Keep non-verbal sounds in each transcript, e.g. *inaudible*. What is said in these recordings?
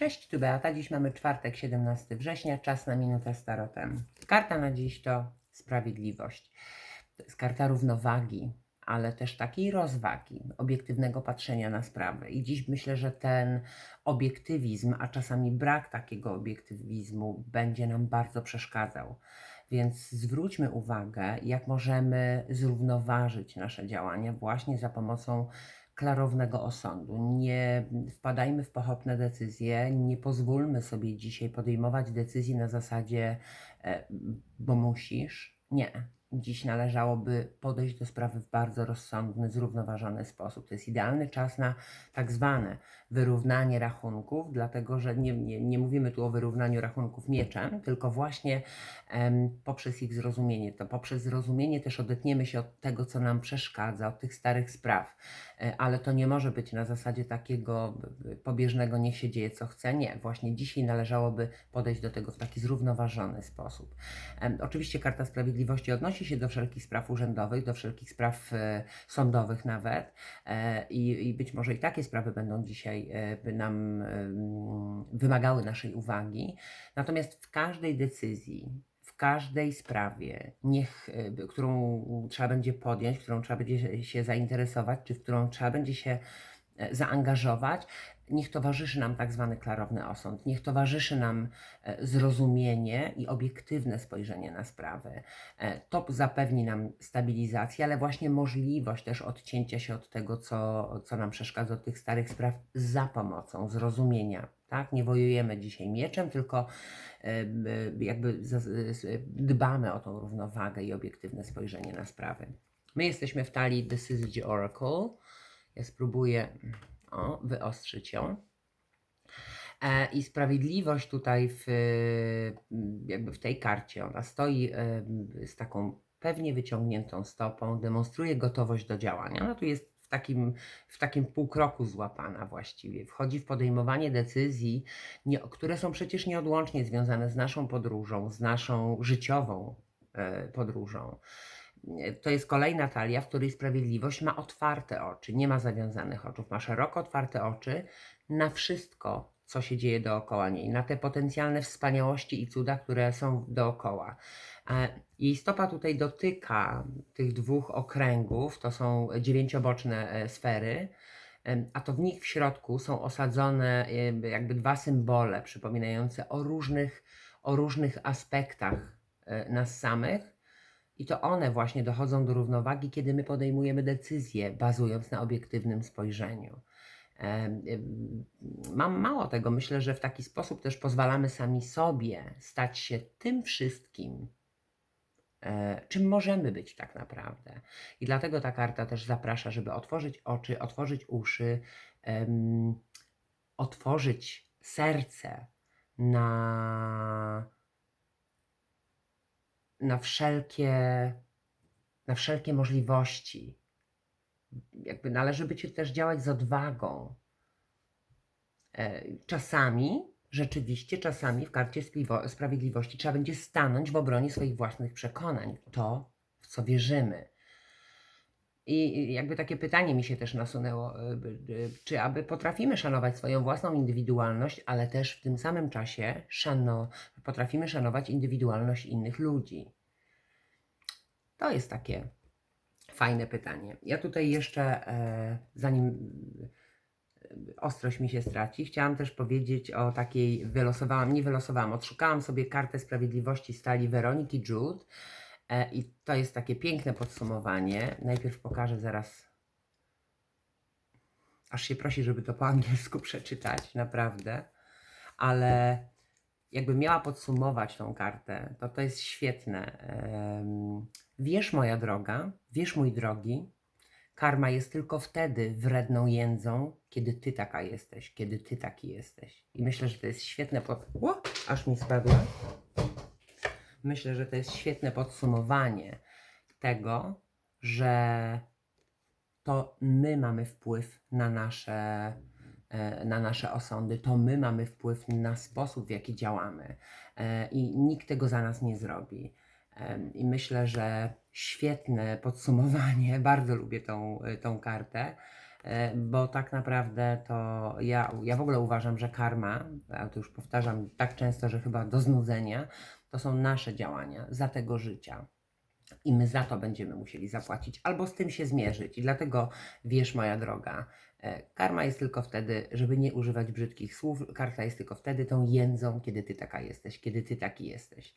Cześć, tu Beata. Dziś mamy czwartek, 17 września, czas na minutę z tarotem. Karta na dziś to sprawiedliwość. To jest karta równowagi, ale też takiej rozwagi, obiektywnego patrzenia na sprawy. I dziś myślę, że ten obiektywizm, a czasami brak takiego obiektywizmu będzie nam bardzo przeszkadzał. Więc zwróćmy uwagę, jak możemy zrównoważyć nasze działania właśnie za pomocą klarownego osądu. Nie wpadajmy w pochopne decyzje, nie pozwólmy sobie dzisiaj podejmować decyzji na zasadzie, e, bo musisz. Nie. Dziś należałoby podejść do sprawy w bardzo rozsądny, zrównoważony sposób. To jest idealny czas na tak zwane wyrównanie rachunków, dlatego że nie, nie, nie mówimy tu o wyrównaniu rachunków mieczem, tylko właśnie em, poprzez ich zrozumienie. To poprzez zrozumienie też odetniemy się od tego, co nam przeszkadza, od tych starych spraw. E, ale to nie może być na zasadzie takiego pobieżnego niech się dzieje co chce. Nie, właśnie dzisiaj należałoby podejść do tego w taki zrównoważony sposób. Em, Oczywiście Karta Sprawiedliwości odnosi się do wszelkich spraw urzędowych, do wszelkich spraw e, sądowych nawet e, i, i być może i takie sprawy będą dzisiaj e, by nam wymagały naszej uwagi. Natomiast w każdej decyzji, w każdej sprawie, niech, którą trzeba będzie podjąć, którą trzeba będzie się- zainteresować, czy w którą trzeba będzie się zaangażować, niech towarzyszy nam tak zwany klarowny osąd, niech towarzyszy nam e, zrozumienie i obiektywne spojrzenie na sprawy. E, To zapewni nam stabilizację, ale właśnie możliwość też odcięcia się od tego, co, co nam przeszkadza, od tych starych spraw za pomocą zrozumienia. Tak? Nie wojujemy dzisiaj mieczem, tylko e, jakby dbamy o tą równowagę i obiektywne spojrzenie na sprawy. My jesteśmy w talii This is the Oracle. Spróbuję o, wyostrzyć ją. E, I sprawiedliwość tutaj w, mm, jakby w tej karcie, ona stoi z taką pewnie wyciągniętą stopą, demonstruje gotowość do działania. No tu jest w takim, w takim półkroku złapana właściwie. Wchodzi w podejmowanie decyzji, nie, które są przecież nieodłącznie związane z naszą podróżą, z naszą życiową e, podróżą. E, To jest kolejna talia, w której sprawiedliwość ma otwarte oczy, nie ma zawiązanych oczów, ma szeroko otwarte oczy na wszystko, co się dzieje dookoła niej, na te potencjalne wspaniałości i cuda, które są dookoła. E, Jej stopa tutaj dotyka tych dwóch okręgów, to są dziewięcioboczne e, sfery, em, a to w nich w środku są osadzone e, jakby dwa symbole przypominające o różnych, o różnych aspektach e, nas samych. I to one właśnie dochodzą do równowagi, kiedy my podejmujemy decyzje, bazując na obiektywnym spojrzeniu. Mam mało tego. Myślę, że w taki sposób też pozwalamy sami sobie stać się tym wszystkim, e, czym możemy być tak naprawdę. I dlatego ta karta też zaprasza, żeby otworzyć oczy, otworzyć uszy, otworzyć serce na, na wszelkie, na wszelkie możliwości. Jakby należy być też działać z odwagą. E, Czasami, rzeczywiście, czasami w karcie sprawiedliwości trzeba będzie stanąć w obronie swoich własnych przekonań, to, w co wierzymy. I jakby takie pytanie mi się też nasunęło, e, czy aby potrafimy szanować swoją własną indywidualność, ale też w tym samym czasie szano, potrafimy szanować indywidualność innych ludzi. To jest takie fajne pytanie. Ja tutaj jeszcze, e, zanim e, ostrość mi się straci, chciałam też powiedzieć o takiej, wylosowałam, nie wylosowałam, odszukałam sobie kartę sprawiedliwości stali Weroniki Jude i to jest takie piękne podsumowanie. Najpierw pokażę zaraz, aż się prosi, żeby to po angielsku *laughs* przeczytać, naprawdę, ale jakby miała podsumować tą kartę, to to jest świetne. Wiesz, moja droga, wiesz, mój drogi, karma jest tylko wtedy wredną jędzą, kiedy ty taka jesteś, kiedy ty taki jesteś. I myślę, że to jest świetne pod... Ło, aż mi spadła. Myślę, że to jest świetne podsumowanie tego, że to my mamy wpływ na nasze, e, na nasze osądy, to my mamy wpływ na sposób, w jaki działamy e, i nikt tego za nas nie zrobi. I myślę, że świetne podsumowanie, *laughs* bardzo lubię tą, tą kartę. e, bo tak naprawdę to ja, ja w ogóle uważam, że karma, to już powtarzam tak często, że chyba do znudzenia, to są nasze działania za tego życia. I my za to będziemy musieli zapłacić, albo z tym się zmierzyć. I dlatego wiesz, moja droga, e, karma jest tylko wtedy, żeby nie używać brzydkich słów, karta jest tylko wtedy tą jędzą, kiedy ty taka jesteś, kiedy ty taki jesteś.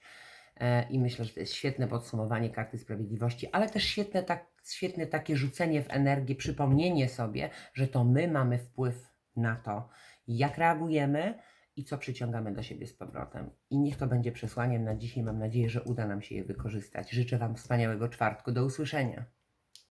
E, I myślę, że to jest świetne podsumowanie karty sprawiedliwości, ale też świetne, tak, świetne takie rzucenie w energię, przypomnienie sobie, że to my mamy wpływ na to, jak reagujemy i co przyciągamy do siebie z powrotem. I niech to będzie przesłaniem na dzisiaj. Mam nadzieję, że uda nam się je wykorzystać. Życzę Wam wspaniałego czwartku. Do usłyszenia.